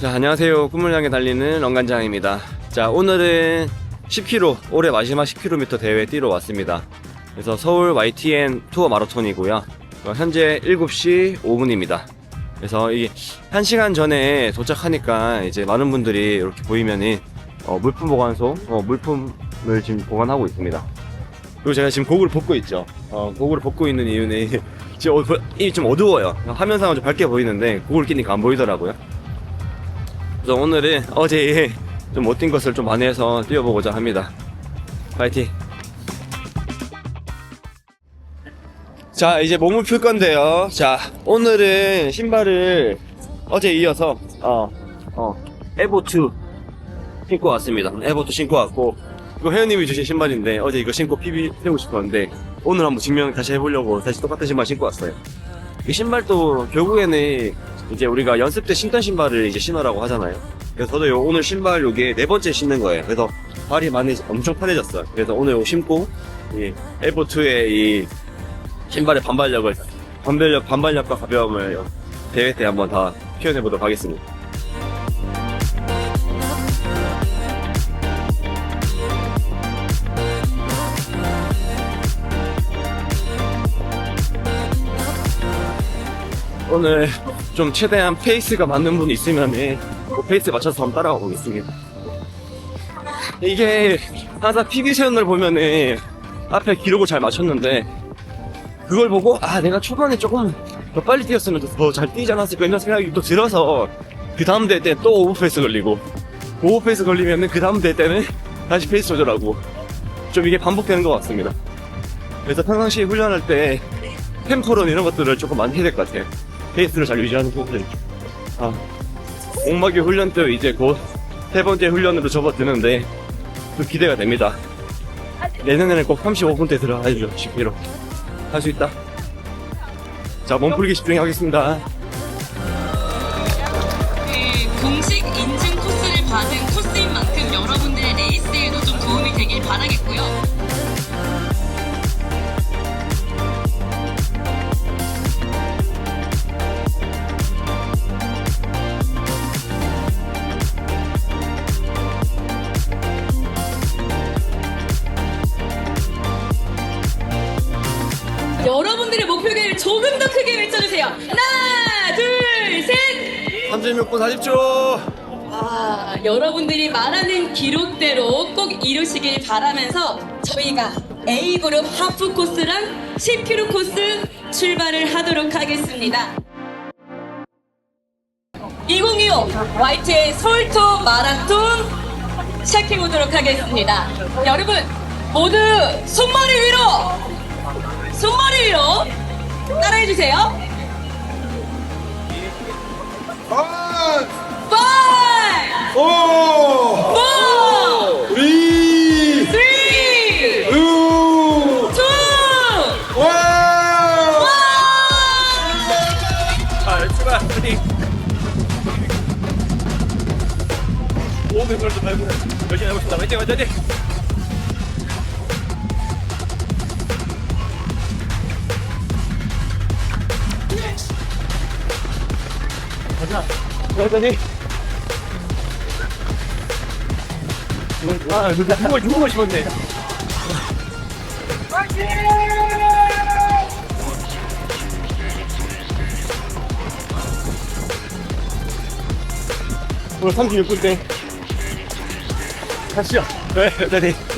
자, 안녕하세요. 꿈을 향해 달리는 엉간장입니다. 자, 오늘은 10km, 올해 마지막 10km 대회 뛰러 왔습니다. 그래서 서울 YTN 투어 마라톤이고요. 어, 현재 7시 5분입니다. 그래서 이 1시간 전에 도착하니까 이제 많은 분들이 이렇게 보이면은 어, 물품 보관소, 어, 물품을 지금 보관하고 있습니다. 그리고 제가 지금 고글을 벗고 있죠. 어, 고글을 벗고 있는 이유는 지금 어, 이좀 어두워요. 화면상은 좀 밝게 보이는데 고글 끼니까 안 보이더라고요. 그래서 오늘은 어제 좀 못 뛴 것을 좀 만회해서 뛰어보고자 합니다. 파이팅! 자, 이제 몸을 풀 건데요. 자, 오늘은 신발을 어제 이어서, 어, 어, 에보2 신고 왔습니다. 에보2 신고 왔고, 이거 회원님이 주신 신발인데, 어제 이거 신고 PB 세우고 싶었는데, 오늘 한번 증명 다시 해보려고 다시 똑같은 신발 신고 왔어요. 이 신발도 결국에는 이제 우리가 연습 때 신던 신발을 이제 신으라고 하잖아요. 그래서 저도 요 오늘 신발 요게 네 번째 신는 거예요. 그래서 발이 많이 엄청 편해졌어요. 그래서 오늘 요 신고 이 에보2의 이 신발의 반발력을 반발력 반발력과 가벼움을 대회 때 한번 다 표현해 보도록 하겠습니다. 오늘 좀 최대한 페이스가 맞는 분이 있으면 그 페이스 맞춰서 한번 따라가 보겠습니다. 이게 항상 세연을 보면은 앞에 기록을 잘 맞췄는데 그걸 보고 아 내가 초반에 조금 더 빨리 뛰었으면 더 잘 뛰지 않았을까 이런 생각이 또 들어서 그 다음 대회 때 또 오버페이스 걸리고 오버페이스 걸리면은 그 다음 대회 때는 다시 페이스 조절하고 좀 이게 반복되는 것 같습니다. 그래서 평상시에 훈련할 때 템포론 이런 것들을 조금 많이 해야 될 것 같아요. 페이스를 잘 유지하는 부분들. 아, 옥마기 훈련 때 이제 곧 세 번째 훈련으로 접어드는데 또 기대가 됩니다. 내년에는 꼭 35분대 들어가야죠, 10km. 할 수 있다. 자, 몸풀기 집중하겠습니다. 그 공식 인증 코스를 받은 코스인 만큼 여러분들의 레이스에도 좀 도움이 되길 바라겠고요. 46분 40초. 아, 여러분들이 말하는 기록대로 꼭 이루시길 바라면서 저희가 A그룹 하프 코스랑 10km 코스 출발을 하도록 하겠습니다. 2025 YTN 서울투 마라톤 시작해 보도록 하겠습니다. 여러분 모두 손머리 위로 손머리 위로 따라해 주세요. 어! Five! 오! four, 우리! three, 우! two, 와! one. 자, 출발! 오늘 걸도 말고 열심히 해보겠습니다. 화이팅, 화이팅, 화이팅! 가자! 여전히! 아, 누가 누가 누가 싶었네. 오늘 36분 때. 가시죠. 네, 네, 네.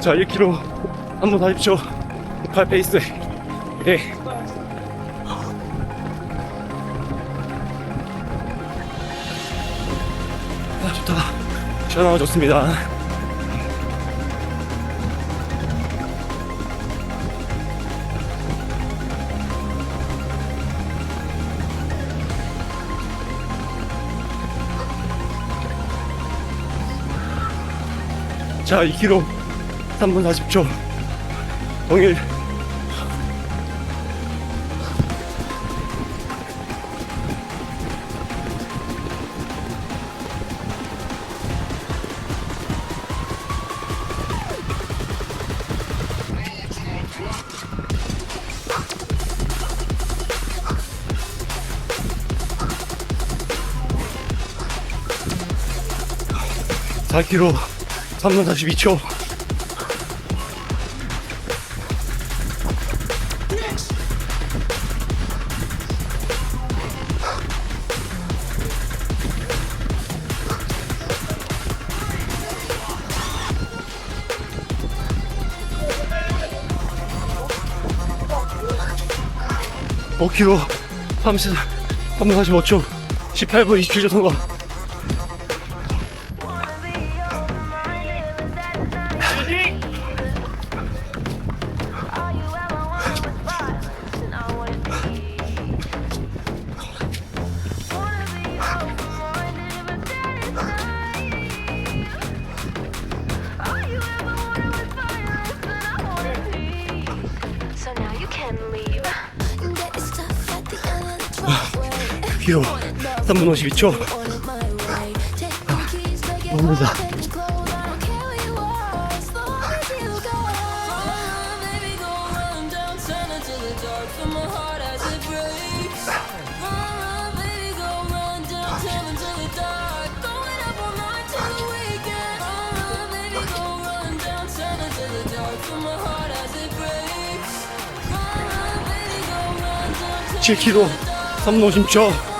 자, 1km 한번 다십시오. 팔 페이스. 네. 아, 좋다. 시원하고 좋습니다. 자, 2km 3분 40초 동일. 자 k 로 3분 42초. 오킬로 30, 3분 45초 18분 27초 통과 So now you can leave. 10km 3분 52초. 너무 늦어 킬로 3분 50초.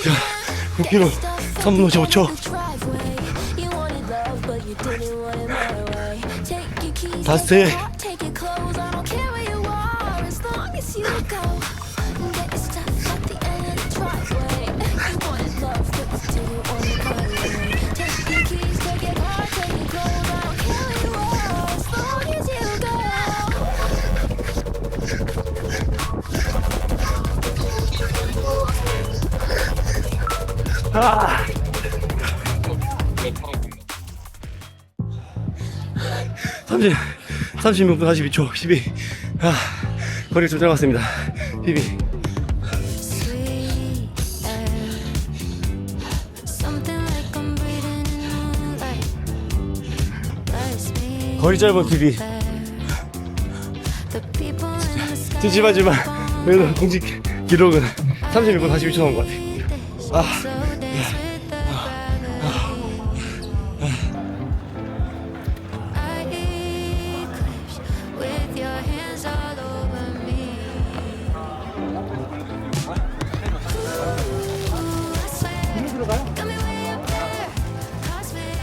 Take your keys, 다섯 take 30, 36분 42초 12 아, 거리 좀 짧았습니다 12 Sweet air, something like I'm breathing in moonlight. Let's be 거리 짧은 sky 찜찜하지만 그래도 공식 기록은 36분 42초 나온 것 같아 아.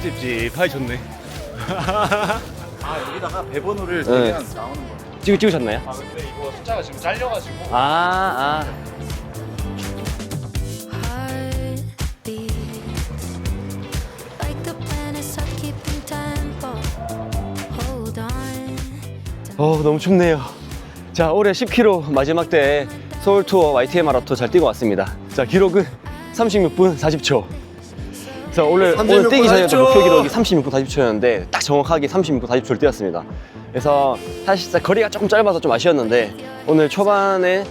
찝찝하이 좋네 아 여기다가 배번호를 네. 대면 나오는 거예요. 찍, 찍으셨나요? 아 근데 이거 숫자가 지금 잘려가지고 아, 아. 어 너무 춥네요 자 올해 10km 마지막 때 서울 투어 YTM 마라톤 잘 뛰고 왔습니다 자 기록은 36분 40초 자 오늘 오늘 36분 뛰기 전에 40초. 목표 기록이 36분 40초였는데 딱 정확하게 36분 40초를 뛰었습니다. 그래서 사실상 거리가 조금 짧아서 좀 아쉬웠는데 오늘 초반에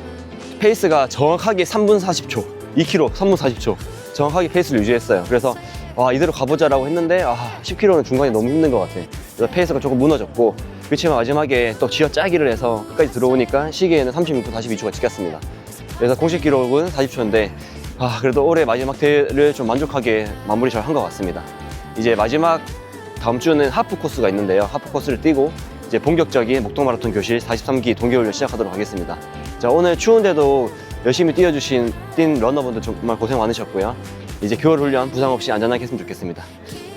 페이스가 정확하게 3분 40초 2km 3분 40초 정확하게 페이스를 유지했어요. 그래서 와 이대로 가보자라고 했는데 아 10km는 중간에 너무 힘든 것 같아. 그래서 페이스가 조금 무너졌고 그렇지만 마지막에 또 쥐어 짜기를 해서 끝까지 들어오니까 시계에는 36분 42초가 찍혔습니다. 그래서 공식 기록은 40초인데 아 그래도 올해 마지막 대회를 좀 만족하게 마무리 잘 한 것 같습니다. 이제 마지막 다음 주는 하프 코스가 있는데요. 하프 코스를 뛰고 이제 본격적인 목동 마라톤 교실 43기 동계훈련 시작하도록 하겠습니다. 자 오늘 추운데도 열심히 뛰어주신 뛴 러너분들 정말 고생 많으셨고요. 이제 겨울 훈련 부상 없이 안전하게 했으면 좋겠습니다.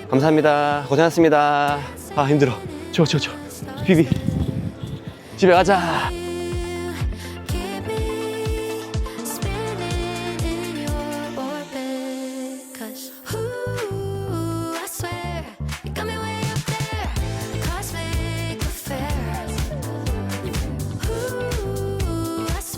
감사합니다. 고생하셨습니다. 아 힘들어. 추워 추워 비비. 집에 가자